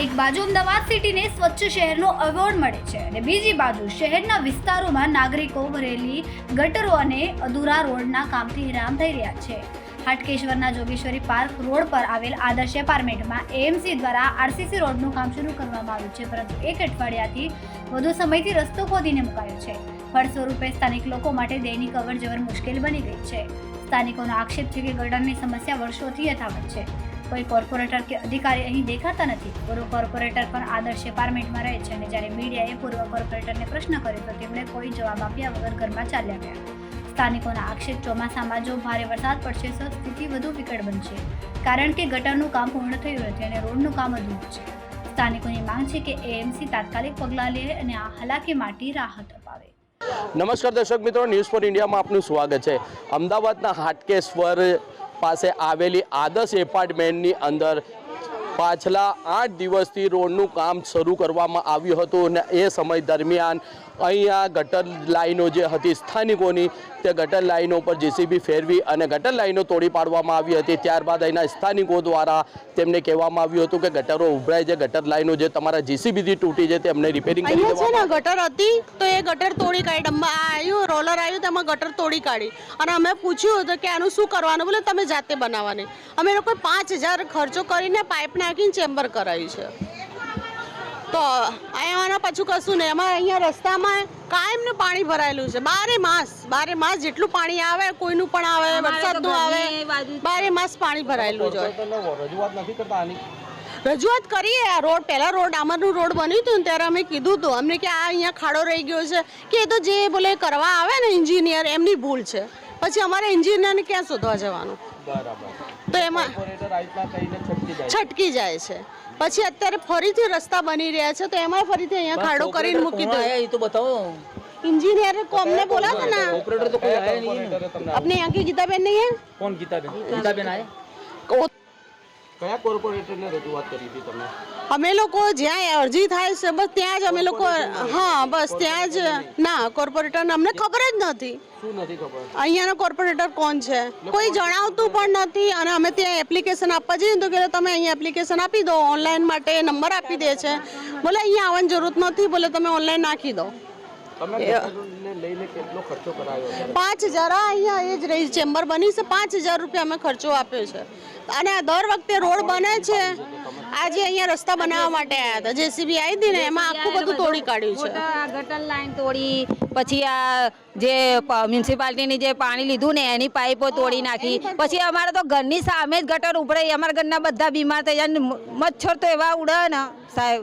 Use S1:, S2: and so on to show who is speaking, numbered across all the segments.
S1: એક બાજુ અમદાવાદ સિટીને સ્વચ્છ શહેરનો એવોર્ડ મળે છે અને બીજી બાજુ શહેરના વિસ્તારોમાં નાગરિકો ભરેલી ગટરો અને અધૂરા રોડના કામથી હેરાન થઈ રહ્યા છે. હાટકેશ્વરના જોગેશ્વરી પાર્ક રોડ પર આવેલ આદર્શ એપાર્ટમેન્ટમાં એએમસી દ્વારા આરસીસી રોડનું કામ શરૂ કરવામાં આવ્યું છે, પરંતુ એક અઠવાડિયાથી વધુ સમયથી રસ્તો ખોદીને મુકાયો છે. ફળ સ્વરૂપે સ્થાનિક લોકો માટે દૈનિક અવર જવર મુશ્કેલ બની ગઈ છે. સ્થાનિકોનો આક્ષેપ છે કે ગટરની સમસ્યા વર્ષોથી યથાવત છે. કોઈ કોર્પોરેટર કે અધિકારી અહીં દેખાતા નથી. પૂર્વ કોર્પોરેટર પણ આદર્શ એપાર્ટમેન્ટમાં રહે છે અને જ્યારે મીડિયાએ પૂર્વ કોર્પોરેટરને પ્રશ્ન કર્યો તો તેમણે કોઈ જવાબ આપ્યા વગર ઘરમાં ચાલ્યા ગયા. સ્થાનિકોના આક્ષેપ ચોમાસામાં જો ભારે વરસાદ પડશે તો સ્થિતિ વધુ વિકટ બનશે, કારણ કે ગટરનું કામ પૂર્ણ થયું નથી અને રોડનું કામ અધૂરું છે. સ્થાનિકોની માંગ છે કે એએમસી તાત્કાલિક પગલાં લે અને આ હાલાકીમાંથી રાહત અપાવે.
S2: નમસ્કાર દર્શક મિત્રો, ન્યૂઝ ફોર ઇન્ડિયામાં આપનું સ્વાગત છે. અમદાવાદના હાટકેશ્વર પાસે આવેલી આદર્શ એપાર્ટમેન્ટની અંદર પાછલા આઠ દિવસથી રોડનું કામ શરૂ કરવામાં આવ્યું હતું અને એ સમય દરમિયાન અહીંયા ગટર લાઈનો જે હતી સ્થાનિકોની તે ગટર લાઈનો પર જેસીબી ફેરવી અને ગટર લાઈનો તોડી પાડવામાં આવી હતી. ત્યારબાદ અહીંના સ્થાનિકો દ્વારા તેમને કહેવામાં આવ્યું હતું કે ગટરો ઉભરાય છે. ગટર લાઈનો જે તમારા જેસીબીથી તૂટી છે તેમને રિપેરિંગ કરી
S3: ને ગટર હતી તો એ ગટર તોડી કાઢી. ડબ્બા આવ્યું રોલર આવ્યું તેમાં ગટર તોડી કાઢી. અને અમે પૂછ્યું હતું કે આનું શું કરવાનું? બોલે તમે જાતે બનાવવાની. અમે લોકોએ પાંચ હજાર ખર્ચો કરીને પાઇપ નાખીને ચેમ્બર કરાવ્યું છે. તો અહીંયાના પાછું કશું નહીં. અમારે અહીંયા રસ્તામાં કાયમનું પાણી ભરાયેલું છે. બારે માસ બારે માસ જેટલું પાણી આવે કોઈનું પણ આવે વરસાદનું આવે બારે માસ પાણી ભરાયેલું છે
S2: રજૂઆત નથી કરતા આની?
S3: રજૂઆત કરીએ. આ રોડ પહેલાં રોડ ડામરનું રોડ બન્યું હતું ને ત્યારે અમે કીધું હતું. અમને કે આ અહીંયા ખાડો રહી ગયો છે. કે એ તો જે બોલે કરવા આવે ને એન્જિનિયર એમની ભૂલ છે. પછી અમારે એન્જિનિયરને ક્યાં શોધવા જવાનું?
S2: બરાબર.
S3: તો એમાં
S2: છટકી જાય
S3: છે. પછી અત્યારે ફરીથી રસ્તા બની રહ્યા છે તો એમાં ફરીથી અહીંયા ખાડો કરીને મૂકી દો
S4: ये तो बताओ
S3: इंजीनियर को हमने बोला था ना
S4: ऑपरेटर तो कोई आया नहीं है
S3: अपने यहाँ की गीता बहन नहीं है
S4: कौन गीता बेन गीता बेन आए
S3: वो-
S2: કયા કોર્પોરેટરને રજૂઆત કરી હતી તમે?
S3: અમે લોકો જ્યાં અરજી થાય છે બસ ત્યાં જ અમે લોકો હા બસ ત્યાં જ ના કોર્પોરેટરને અમને ખબર જ નથી.
S2: શું નથી ખબર?
S3: અહીંયાનો કોર્પોરેટર કોણ છે? કોઈ જણાવતું પણ નથી અને અમે ત્યાં એપ્લિકેશન આપવા જઈએ તો કે તમે અહીંયા એપ્લિકેશન આપી દો ઓનલાઈન માટે નંબર આપી દે છે. બોલે અહીંયા આવવાની જરૂરત નથી બોલે તમે ઓનલાઈન નાખી દો. પાંચ હજાર અહીંયા એ જ રહી ચેમ્બર બની છે. પાંચ હજાર રૂપિયા અમે ખર્ચો આપ્યો છે. અને આ દર વખતે રોડ બને છે. આજે અહીંયા રસ્તા બનાવવા માટે આવ્યા હતા. જેસીબી આવી હતી ને એમાં આખું બધું તોડી કાઢ્યું છે.
S5: આ ગટર લાઈન તોડી પછી આ જે મ્યુનિસિપાલિટીની જે પાણી લીધું ને એની પાઇપો તોડી નાખી. પછી અમારે તો ઘરની સામે જ ગટર ઉભરાઈ અમારા ઘરના બધા બીમાર થઈ જાય. મચ્છર તો એવા ઉડે ને સાહેબ.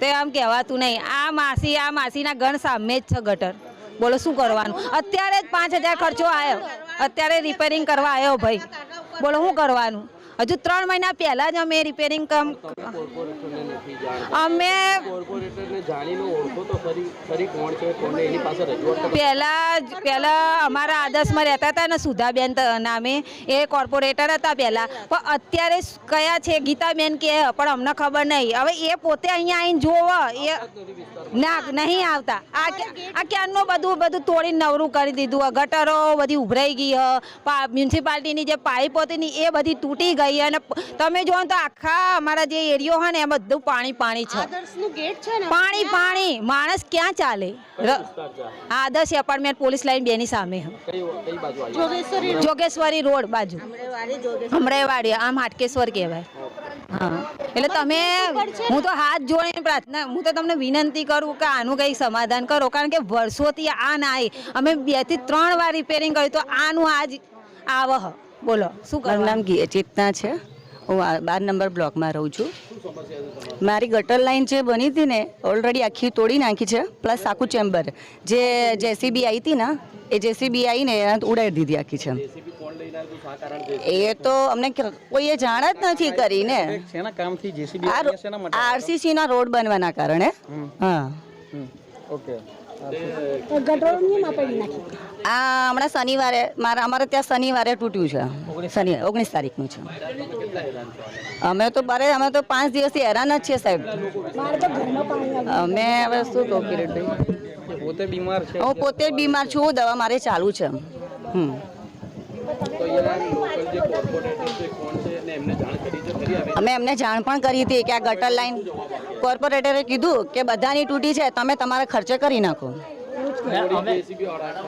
S5: તે આમ કહેવાતું નહીં. આ માસી, આ માસીના ગણ સામે જ છે ગટર. બોલો, શું કરવાનું? અત્યારે જ પાંચ હજાર ખર્ચો આવ્યો. અત્યારે રિપેરિંગ કરવા આવ્યો ભાઈ. બોલો, શું કરવાનું? હજુ ત્રણ મહિના પહેલાં જ અમે રિપેરિંગ કામ અમે. પહેલા પહેલા અમારા આદર્શમાં રહેતા હતા ને સુધાબેન નામે. એ કોર્પોરેટર હતા પહેલા. પણ અત્યારે કયા છે? ગીતાબેન કે પણ અમને ખબર નહીં. હવે એ પોતે અહીંયા આવીને જોવો. એ ના નહીં આવતા. આ આ ક્યારનું બધું બધું તોડીને નવરું કરી દીધું? ગટરો બધી ઉભરાઈ ગઈ મ્યુનિસિપાલિટીની જે પાઇપ હતી ને એ બધી તૂટી ગઈ અને તમે જુઓ ને તો આખા અમારા જે એરિયો હોય ને એ બધું પાણી પાણી છે.
S3: આદર્શનું ગેટ છે ને?
S5: પાણી પાણી. માણસ ક્યાં ચાલે? આદર્શ એપાર્ટમેન્ટ પોલીસ લાઈન બેની સામે. હ.
S2: કઈ કઈ બાજુ આવી
S3: જોગેશ્વરી
S5: જોગેશ્વરી રોડ બાજુ. અમરેવાડી આમ હાટકેશ્વર કહેવાય. હા. એટલે તમે હું તો હાથ જોડીને પ્રાર્થના હું તો તમને વિનંતી કરું કે આનું કંઈક સમાધાન કરો કારણ કે વર્ષોથી આ ના અમે બેથી ત્રણ વાર રિપેરિંગ કર્યું તો આનું આજ આવ હ. બોલો શું
S6: મારું નામ ચેતના છે. હું બાર નંબર બ્લોકમાં રહું છું. મારી ગટર લાઈન જે બની હતી ને ઓલરેડી આખી તોડી નાખી છે પ્લસ આખું ચેમ્બર જે જેસીબી આવી હતી ને એ જેસીબી આવીને ઉડાવી દીધી આખી છે. એ તો અમને કોઈએ જાણ જ નથી કરી ને.
S4: શેના કામથી જેસીબી
S6: આ
S4: શેના માટે
S6: આરસીસી ના રોડ બનવાના કારણે. હા.
S4: ઓકે.
S6: આ હમણાં શનિવારે, મારા, અમારે ત્યાં શનિવારે તૂટ્યું છે. શનિ, ઓગણીસ તારીખનું છે. અમે તો બારે, અમે તો પાંચ દિવસથી હેરાન જ છીએ સાહેબ. અમે હવે શું કહું, કિરીટભાઈ?
S4: પોતે બીમાર છે,
S6: હું પોતે બીમાર છું દવા મારે ચાલુ છે. હમ? અમે એમને જાણ પણ કરી હતી કે આ ગટર લાઈન કોર્પોરેટરે કીધું કે બધાની તૂટી છે તમે તમારા ખર્ચે કરી નાખો.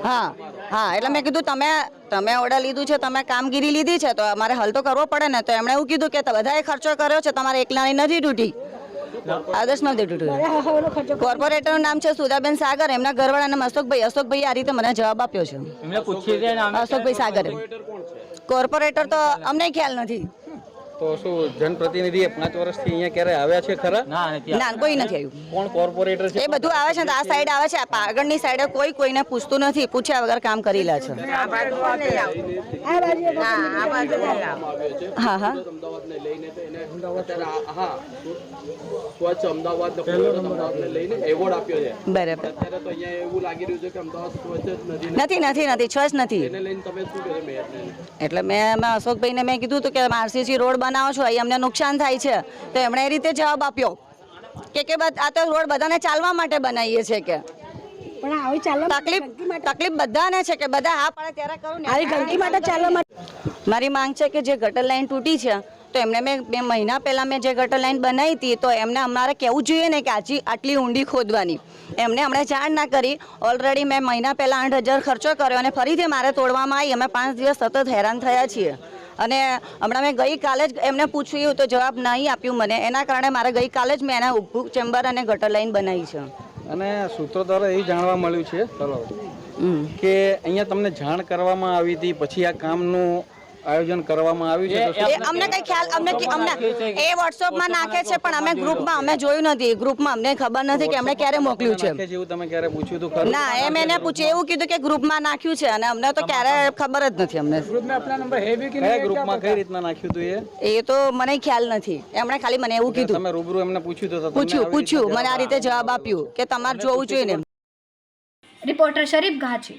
S6: હા હા એટલે મેં કીધું તમે તમે ઓર્ડર લીધું છે તમે કામગીરી લીધી છે તો અમારે હલ તો કરવો પડે ને. તો એમણે એવું કીધું કે બધાએ ખર્ચો કર્યો છે તમારે એકલાની નથી તૂટી. આદર્શમાં નથી તૂટ્યું કોર્પોરેટરનું નામ છે સુધાબેન સાગર એમના ઘરવાળા નામ અશોકભાઈ. અશોકભાઈ આ રીતે મને જવાબ આપ્યો છે. અશોકભાઈ સાગર. કોર્પોરેટર તો અમને ખ્યાલ નથી.
S4: તો શું જનપ્રતિનિધિ પાંચ વર્ષથી અહીંયા ક્યારે આવ્યા છે ખરા? ના
S6: કોઈ નથી આવ્યું.
S4: કોણ કોર્પોરેટર છે?
S6: એ બધું આવે છે ને આ સાઈડ આવે છે આ આગળની સાઈડે કોઈ કોઈને પૂછતું નથી પૂછ્યા વગર કામ કરી લે છે. હા હા
S2: અમદાવાદને લઈને તો એને અત્યારે આ- હા સ્વચ્છ અમદાવાદ લઈને એવોર્ડ આપ્યો છે.
S6: બરાબર.
S2: અત્યારે તો અહીંયા એવું લાગી રહ્યું છે કે અમદાવાદ સ્વચ્છ નથી
S6: નથી નથી નથી નથી. એટલે મેં અશોકભાઈને મેં કીધું હતું કે આરસીસી રોડ બનાવો છો અહીં અમને નુકસાન થાય છે. તો એમણે એ રીતે જવાબ આપ્યો કે કે આ તો રોડ બધાને ચાલવા માટે બનાવીએ છે કે. તકલીફ તકલીફ બધાને છે કે બધા હા પાડે ત્યારે કરું ને. ગંદકી માટે ચાલવા માટે મારી માંગ છે કે જે ગટર લાઈન તૂટી છે તો એમને મેં બે મહિના પહેલાં મેં જે ગટર લાઈન બનાવી હતી તો એમને અમારે કહેવું જોઈએ ને કે આજી આટલી ઊંડી ખોદવાની. એમને હમણાં જાણ ના કરી. ઓલરેડી મેં મહિના પહેલાં આઠ હજાર ખર્ચો કર્યો અને ફરીથી મારે તોડવામાં આવી. અમે પાંચ દિવસ સતત હેરાન થયા છીએ. અને હમણાં મેં ગઈકાલે જ એમને પૂછ્યું તો જવાબ નહીં આપ્યું મને. એના કારણે મારે ગઈકાલે જ મેં એના ઉભું ચેમ્બર અને ગટર લાઈન બનાવી છે.
S4: અને સૂત્રો દ્વારા એ જાણવા મળ્યું છે ચલો કે અહીંયા તમને જાણ કરવામાં આવી હતી પછી આ કામનું આયોજન કરવામાં આવ્યું છે
S6: અમને કઈ ખ્યાલ અમને અમને એ વોટ્સઅપમાં નાખે છે પણ અમે ગ્રુપમાં અમે જોયું નથી. ગ્રુપમાં અમને ખબર નથી કે એમણે ક્યારે મોકલ્યું છે
S4: જેવું તમે ક્યારે પૂછ્યું તો ખરું?
S6: ના એમ એને પૂછ્યું એવું કીધું કે ગ્રુપમાં નાખ્યું છે અને અમને તો ક્યારે ખબર જ નથી અમને.
S4: કયા ગ્રુપમાં કઈ રીતના નાખ્યું હતું એ?
S6: એ તો મને ખ્યાલ નથી. એમણે ખાલી મને એવું કીધું.
S4: તમે રૂબરૂ એમને પૂછ્યું તો
S6: પૂછ્યું પૂછ્યું મને આ રીતે જવાબ આપ્યું કે તમારે જોવું જોઈએ ને.
S1: રિપોર્ટર શરીફ ઘાચી